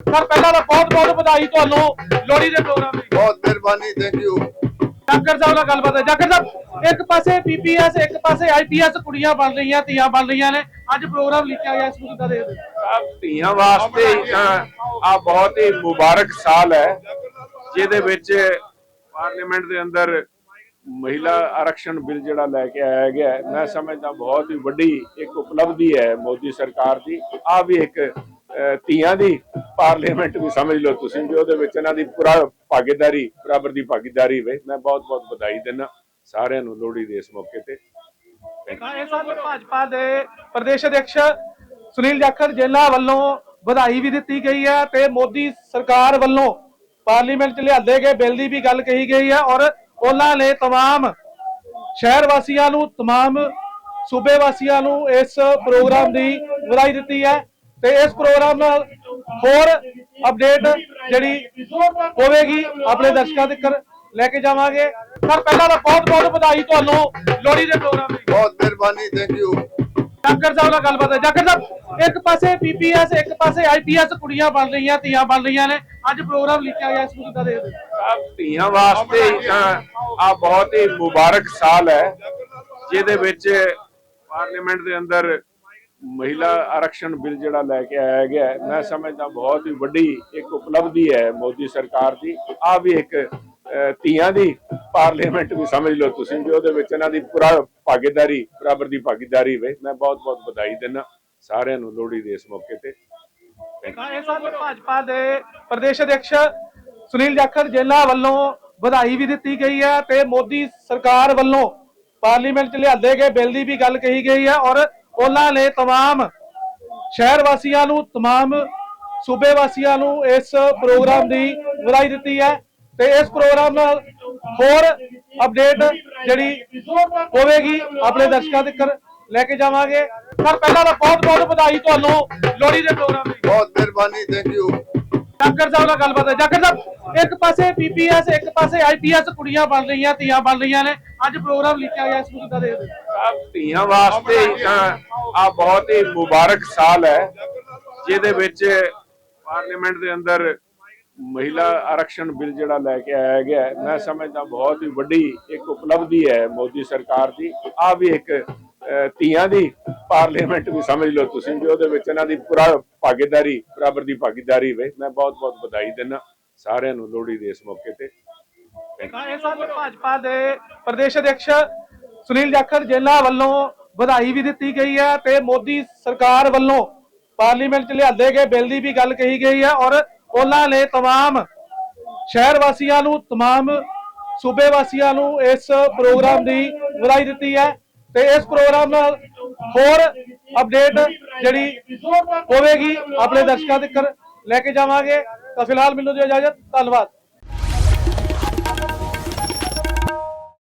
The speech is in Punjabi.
ਸਰ ਪਹਿਲਾਂ ਤਾਂ ਬਹੁਤ ਬਹੁਤ ਵਧਾਈ ਤੁਹਾਨੂੰ ਲੋਹੜੀ ਦੇ ਪ੍ਰੋਗਰਾਮ ਦੀ ਬਹੁਤ ਮਿਹਰਬਾਨੀ ਥੈਂਕ ਯੂ ਜਾਕਰ ਸਾਹਿਬ ਨਾਲ ਗੱਲਬਾਤ ਹੈ। ਜਾਕਰ ਸਾਹਿਬ ਇੱਕ ਪਾਸੇ ਪੀਪੀਐਸ ਇੱਕ ਪਾਸੇ ਆਈਪੀਐਸ ਕੁੜੀਆਂ ਬਣ ਰਹੀਆਂ ਧੀਆਂ ਬਣ ਰਹੀਆਂ ਨੇ। ਅੱਜ ਪ੍ਰੋਗਰਾਮ ਲਿਖਿਆ ਗਿਆ ਇਸ ਨੂੰ ਕਿੱਦਾਂ ਦੇਖਦੇ ਧੀਆਂ ਵਾਸਤੇ ਆ ਬਹੁਤ ਹੀ ਮੁਬਾਰਕ ਸਾਲ ਹੈ ਜਿਹਦੇ ਵਿੱਚ ਪਾਰਲੀਮੈਂਟ ਦੇ ਅੰਦਰ ਮਹਿਲਾ ਆਰਕਸ਼ਣ ਬਿੱਲ ਜਿਹੜਾ ਲੈ ਕੇ ਆਇਆ ਗਿਆ ਮੈਂ ਸਮਝਦਾ ਬਹੁਤ ਹੀ ਵੱਡੀ ਇੱਕ ਉਪਲਬਧੀ ਹੈ ਮੋਦੀ ਸਰਕਾਰ ਦੀ। ਆ ਵੀ ਇੱਕ ਧੀਆਂ ਦੀ ਪਾਰਲੀਮੈਂਟ ਵੀ ਸਮਝ ਲਓ ਤੁਸੀਂ ਵੀ ਉਹਦੇ ਵਿੱਚ ਇਹਨਾਂ ਦੀ ਪੂਰਾ ਭਾਗੀਦਾਰੀ ਬਰਾਬਰ ਦੀ ਭਾਗੀਦਾਰੀ ਵੇ ਮੈਂ ਬਹੁਤ ਬਹੁਤ ਵਧਾਈ ਦਿੰਦਾ ਸਾਰਿਆਂ ਨੂੰ ਲੋਹੜੀ ਦੇ ਇਸ ਮੌਕੇ ਤੇ Thank you. ਤਾਂ ਇਸ ਵਾਰ ਭਾਜਪਾ ਦੇ ਪ੍ਰਦੇਸ਼ ਅਧਿਕਸ਼ ਸੁਨੀਲ ਜਾਖੜ ਜੇਲਾ ਵੱਲੋਂ ਵਧਾਈ ਵੀ ਦਿੱਤੀ ਗਈ ਹੈ ਤੇ ਮੋਦੀ ਸਰਕਾਰ ਵੱਲੋਂ ਪਾਰਲੀਮੈਂਟ 'ਚ ਲਿਆਂਦੇ ਗਏ ਬਿੱਲ ਦੀ ਵੀ ਗੱਲ ਕਹੀ ਗਈ ਹੈ ਔਰ ਉਹਨਾਂ ਨੇ तमाम ਸ਼ਹਿਰ ਵਾਸੀਆਂ ਨੂੰ तमाम ਸੂਬੇ ਵਾਸੀਆਂ ਨੂੰ ਇਸ ਪ੍ਰੋਗਰਾਮ ਦੀ ਵਧਾਈ ਦਿੱਤੀ ਹੈ ਤੇ ਇਸ ਪ੍ਰੋਗਰਾਮ ਨਾਲ ਹੋਰ ਅਪਡੇਟ ਜਿਹੜੀ ਹੋਵੇਗੀ ਆਪਣੇ ਦਰਸ਼ਕਾਂ ਤੱਕ ਲੈ ਕੇ ਜਾਵਾਂਗੇ। ਸਰ ਪਹਿਲਾਂ ਤਾਂ ਬਹੁਤ ਬਹੁਤ ਵਧਾਈ ਤੁਹਾਨੂੰ ਲੋਹੜੀ ਦੇ ਪ੍ਰੋਗਰਾਮ ਦੀ ਬਹੁਤ ਮਿਹਰਬਾਨੀ ਥੈਂਕ ਯੂ ਜਾਕਰ ਸਾਹਿਬ ਨਾਲ ਗੱਲਬਾਤ ਹੈ। ਜਾਕਰ ਸਾਹਿਬ ਇੱਕ ਪਾਸੇ ਪੀਪੀਐਸ ਇੱਕ ਪਾਸੇ ਆਈਪੀਐਸ ਕੁੜੀਆਂ ਬਣ ਰਹੀਆਂ ਧੀਆਂ ਬਣ ਰਹੀਆਂ ਨੇ। ਅੱਜ ਪ੍ਰੋਗਰਾਮ ਲਿਖਿਆ ਗਿਆ ਇਸ ਨੂੰ ਕਿੱਦਾਂ ਦੇਖਦੇ? ਆਹ ਧੀਆਂ ਵਾਸਤੇ ਆ ਬਹੁਤ ਹੀ ਮੁਬਾਰਕ ਸਾਲ ਹੈ ਜਿਹਦੇ ਵਿੱਚ ਪਾਰਲੀਮੈਂਟ ਦੇ ਅੰਦਰ ਮਹਿਲਾ ਆਰਕਸ਼ਣ ਬਿੱਲ ਜਿਹੜਾ ਲੈ ਕੇ ਆਇਆ ਗਿਆ ਮੈਂ ਸਮਝਦਾ ਬਹੁਤ ਹੀ ਵੱਡੀ ਇੱਕ ਉਪਲਬਧੀ ਹੈ ਮੋਦੀ ਸਰਕਾਰ ਦੀ। ਆ ਵੀ ਇੱਕ ਧੀਆਂ ਦੀ ਪਾਰਲੀਮੈਂਟ ਵੀ ਸਮਝ ਲਓ ਤੁਸੀਂ ਵੀ ਉਹਦੇ ਵਿੱਚ ਇਹਨਾਂ ਦੀ ਪੂਰਾ ਭਾਗੀਦਾਰੀ, ਬਰਾਬਰ ਦੀ ਭਾਗੀਦਾਰੀ ਵੇ। ਮੈਂ ਬਹੁਤ ਬਹੁਤ ਵਧਾਈ ਦਿੰਦਾ ਸਾਰਿਆਂ ਨੂੰ ਲੋਹੜੀ ਦੇ ਇਸ ਮੌਕੇ ਤੇ। ਭਾਜਪਾ ਦੇ ਪ੍ਰਦੇਸ਼ ਅਧਿਕਸ਼ ਸੁਨੀਲ ਜਾਖੜ ਜੇਲਾ ਵੱਲੋਂ ਵਧਾਈ ਵੀ ਦਿੱਤੀ ਗਈ ਹੈ ਤੇ ਮੋਦੀ ਸਰਕਾਰ ਵੱਲੋਂ ਪਾਰਲੀਮੈਂਟ 'ਚ ਲਿਆਂਦੇ ਗਏ ਬਿੱਲ ਦੀ ਵੀ ਗੱਲ ਕਹੀ ਗਈ ਹੈ ਔਰ ਉਹਨਾਂ ਨੇ तमाम ਸ਼ਹਿਰ ਵਾਸੀਆਂ ਨੂੰ तमाम ਸੂਬੇ ਵਾਸੀਆਂ ਨੂੰ ਇਸ ਪ੍ਰੋਗਰਾਮ ਦੀ ਵਧਾਈ ਦਿੱਤੀ ਹੈ ਤੇ ਇਸ ਪ੍ਰੋਗਰਾਮ ਨਾਲ ਹੋਰ ਅਪਡੇਟ ਜਿਹੜੀ ਹੋਵੇਗੀ ਆਪਣੇ ਦਰਸ਼ਕਾਂ ਤੱਕ ਲੈ ਕੇ ਜਾਵਾਂਗੇ ਸਰ ਪਹਿਲਾਂ ਤਾਂ ਬਹੁਤ ਬਹੁਤ ਵਧਾਈ ਤੁਹਾਨੂੰ ਲੋਹੜੀ ਦੇ ਪ੍ਰੋਗਰਾਮ ਦੀ ਬਹੁਤ ਮਿਹਰਬਾਨੀ ਥੈਂਕ ਯੂ ਜਾਕਰ ਸਾਹਿਬ ਨਾਲ ਗੱਲਬਾਤ ਹੈ ਜਾਕਰ ਸਾਹਿਬ ਇੱਕ ਪਾਸੇ ਪੀਪੀਐਸ ਇੱਕ ਪਾਸੇ ਆਈਪੀਐਸ ਕੁੜੀਆਂ ਬਣ ਰਹੀਆਂ ਧੀਆਂ ਬਣ ਰਹੀਆਂ ਨੇ ਅੱਜ ਪ੍ਰੋਗਰਾਮ ਲਿਖਿਆ ਗਿਆ ਇਸ ਨੂੰ ਕਿੱਦਾਂ ਦੇਖਦੇ ਹੋ? ਆਹ ਧੀਆਂ ਵਾਸਤੇ ਆ ਬਹੁਤ ਹੀ ਮੁਬਾਰਕ ਸਾਲ ਹੈ, ਜਿਹਦੇ ਵਿੱਚ ਪਾਰਲੀਮੈਂਟ ਦੇ ਅੰਦਰ ਮਹਿਲਾ ਆਰਕਸ਼ਣ ਬਿੱਲ ਜਿਹੜਾ ਲੈ ਕੇ ਆਇਆ ਗਿਆ ਮੈਂ ਸਮਝਦਾ ਬਹੁਤ ਹੀ ਵੱਡੀ ਇੱਕ ਉਪਲਬਧੀ ਹੈ ਮੋਦੀ ਸਰਕਾਰ ਦੀ। ਆ ਵੀ ਇੱਕ ਧੀਆਂ ਦੀ ਪਾਰਲੀਮੈਂਟ ਵੀ ਸਮਝ ਲਓ ਤੁਸੀਂ ਵੀ, ਉਹਦੇ ਵਿੱਚ ਇਹਨਾਂ ਦੀ ਪੂਰਾ ਭਾਗੀਦਾਰੀ, ਬਰਾਬਰ ਦੀ ਭਾਗੀਦਾਰੀ ਵੇ। ਮੈਂ ਬਹੁਤ ਬਹੁਤ ਵਧਾਈ ਦਿੰਦਾ ਸਾਰਿਆਂ ਨੂੰ ਲੋਹੜੀ ਦੇ ਇਸ ਮੌਕੇ ਤੇ। ਭਾਜਪਾ ਦੇ ਪ੍ਰਦੇਸ਼ ਅਧਿਕਸ਼ ਸੁਨੀਲ ਜਾਖੜ ਜੇਲਾ ਵੱਲੋਂ ਵਧਾਈ ਵੀ ਦਿੱਤੀ ਗਈ ਹੈ ਤੇ ਮੋਦੀ ਸਰਕਾਰ ਵੱਲੋਂ ਪਾਰਲੀਮੈਂਟ 'ਚ ਲਿਆਂਦੇ ਗਏ ਬਿੱਲ ਦੀ ਵੀ ਗੱਲ ਕਹੀ ਗਈ ਹੈ ਔਰ ਉਹਨਾਂ ਨੇ तमाम ਸ਼ਹਿਰ ਵਾਸੀਆਂ ਨੂੰ तमाम ਸੂਬੇ ਵਾਸੀਆਂ ਨੂੰ ਇਸ ਪ੍ਰੋਗਰਾਮ ਦੀ ਵਧਾਈ ਦਿੱਤੀ ਹੈ ਤੇ ਇਸ ਪ੍ਰੋਗਰਾਮ ਨਾਲ ਹੋਰ ਅਪਡੇਟ ਜਿਹੜੀ ਹੋਵੇਗੀ ਆਪਣੇ ਦਰਸ਼ਕਾਂ ਤੱਕ ਲੈ ਕੇ ਜਾਵਾਂਗੇ ਤਾਂ ਫਿਲਹਾਲ ਮੈਨੂੰ ਦਿਓ ਇਜਾਜ਼ਤ ਧੰਨਵਾਦ